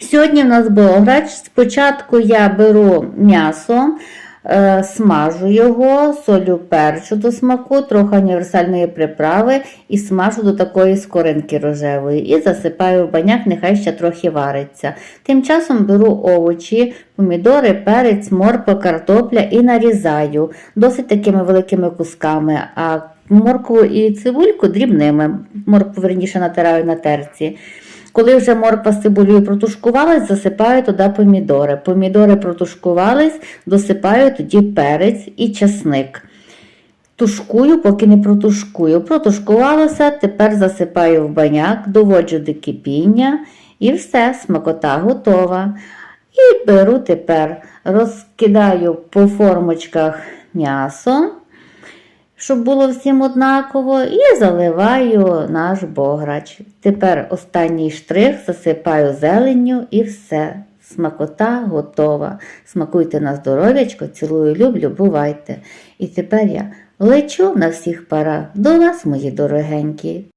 Сьогодні в нас бограч. Спочатку я беру м'ясо, е, смажу його, солю перчу до смаку, трохи універсальної приправи і смажу до такої скоринки рожевої. І засипаю в баняк, нехай ще трохи вариться. Тим часом беру овочі, помідори, перець, морква, картопля і нарізаю досить такими великими кусками. А моркву і цибульку дрібними. Моркву верніше натираю на терці. Коли вже морква з цибулею протушкувалась, засипаю туди помідори. Помідори протушкувались, досипаю тоді перець і часник. Тушкую, поки не протушкую. Протушкувалося, тепер засипаю в баняк, доводжу до кипіння і все, смакота готова. І беру тепер, розкидаю по формочках м'ясо, щоб було всім однаково, і заливаю наш бограч. Тепер останній штрих засипаю зеленню і все. Смакота готова. Смакуйте на здоров'ячко, цілую, люблю, бувайте. І тепер я лечу на всіх парах до вас, мої дорогенькі.